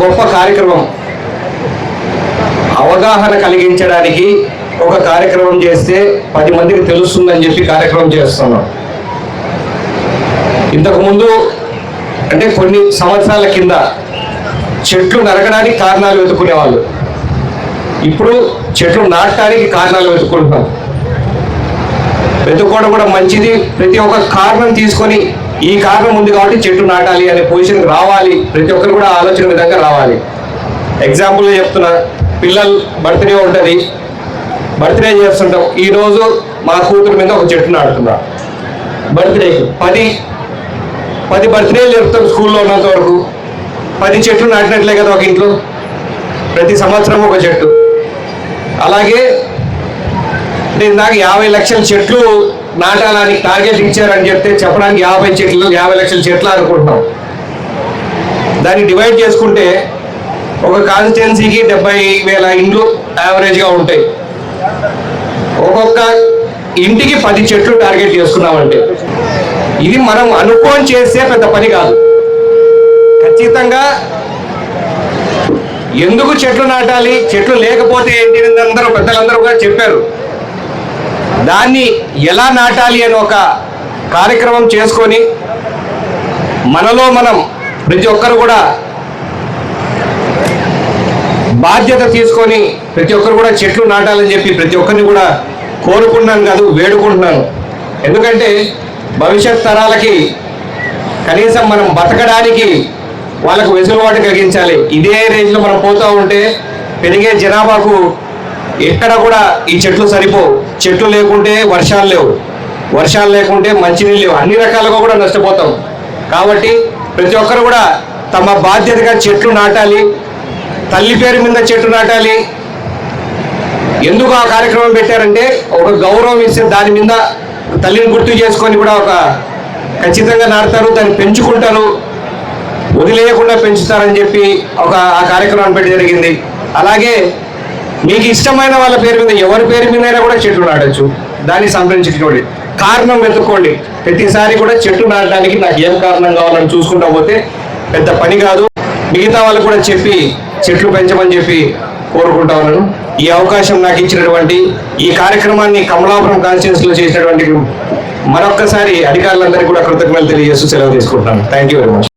గొప్ప కార్యక్రమం. అవగాహన కలిగించడానికి ఒక కార్యక్రమం చేస్తే పది మందికి తెలుస్తుందని చెప్పి కార్యక్రమం చేస్తున్నాం. ఇంతకుముందు అంటే కొన్ని సంవత్సరాల కింద చెట్లు నరకడానికి కారణాలు వెతుకునేవాళ్ళు ఇప్పుడు చెట్లు నాటడానికి కారణాలు వెతుక్కుంటున్నాం. వెతుక్కోవడం కూడా మంచిది. ప్రతి ఒక్క కారణం తీసుకొని ఈ కారణం ఉంది కాబట్టి చెట్టు నాటాలి అనే పొజిషన్కి రావాలి. ప్రతి ఒక్కరు కూడా ఆలోచన విధంగా రావాలి. ఎగ్జాంపుల్ చెప్తున్నా పిల్లలు బర్త్డే ఉంటుంది. బర్త్డే చేస్తుంటాం. ఈరోజు మా కూతురు మీద ఒక చెట్టు నాటుతున్నా బర్త్డేకి పది పది బర్త్డేలు జరుపుతాం స్కూల్లో ఉన్నంత వరకు. పది చెట్లు నాటినట్లే కదా ఒక ఇంట్లో. ప్రతి సంవత్సరం ఒక చెట్టు. అలాగే నేను నాకు యాభై లక్షల చెట్లు నాటాలని టార్గెట్ ఇచ్చారని చెప్తే చెప్పడానికి యాభై చెట్లు యాభై లక్షల చెట్లు అనుకుంటున్నాం. దాన్ని డివైడ్ చేసుకుంటే ఒక కాన్స్టిట్యున్సీకి డెబ్బై వేల ఇండ్లు యావరేజ్గా ఉంటాయి. ఒక్కొక్క ఇంటికి పది చెట్లు టార్గెట్ చేసుకున్నామంటే. ఇది మనం అనుకోని చేస్తే పెద్ద పని కాదు. ఖచ్చితంగా ఎందుకు చెట్లు నాటాలి? చెట్లు లేకపోతే ఏంటి? అందరూ పెద్దలందరూ కూడా చెప్పారు. దాన్ని ఎలా నాటాలి అని ఒక కార్యక్రమం చేసుకొని మనలో మనం ప్రతి ఒక్కరు కూడా బాధ్యత తీసుకొని ప్రతి ఒక్కరు కూడా చెట్లు నాటాలని చెప్పి ప్రతి ఒక్కరిని కూడా కోరుకుంటున్నాను కాదు వేడుకుంటున్నాను. ఎందుకంటే భవిష్యత్ తరాలకి కనీసం మనం బతకడానికి వాళ్ళకు వెసులుబాటు కలిగించాలి. ఇదే రేంజ్లో మనం పోతూ ఉంటే పెరిగే జనాభాకు ఎక్కడ కూడా ఈ చెట్లు సరిపోవు. చెట్లు లేకుంటే వర్షాలు లేవు. వర్షాలు లేకుంటే మంచినీళ్ళు లేవు. అన్ని రకాలుగా కూడా నష్టపోతాం. కాబట్టి ప్రతి ఒక్కరు కూడా తమ బాధ్యతగా చెట్లు నాటాలి. తల్లి పేరు మీద చెట్టు నాటాలి. ఎందుకు ఆ కార్యక్రమం పెట్టారంటే ఒక గౌరవం ఇస్తే దాని మీద తల్లిని గుర్తు చేసుకొని కూడా ఒక ఖచ్చితంగా నాటుతారు దాన్ని పెంచుకుంటారు. వదిలేయకుండా పెంచుతారని చెప్పి ఒక ఆ కార్యక్రమం పెట్టి జరిగింది. అలాగే మీకు ఇష్టమైన వాళ్ళ పేరు మీద ఎవరి పేరు మీద అయినా కూడా చెట్లు నాటచ్చు. దాన్ని సంప్రదించుకోండి కారణం వెతుక్కోండి. ప్రతిసారి కూడా చెట్లు నాటడానికి నాకు ఏం కారణం కావాలని చూసుకుంటా పోతే పెద్ద పని కాదు. మిగతా వాళ్ళు కూడా చెప్పి చెట్లు పెంచమని చెప్పి కోరుకుంటా ఉన్నాను. ఈ అవకాశం నాకు ఇచ్చినటువంటి ఈ కార్యక్రమాన్ని కమలాపురం కాన్స్టిట్యూన్సీలో చేసినటువంటి మరొక్కసారి అధికారులందరికీ కూడా కృతజ్ఞతలు తెలియజేస్తూ సెలవు తీసుకుంటున్నాను. Thank you very much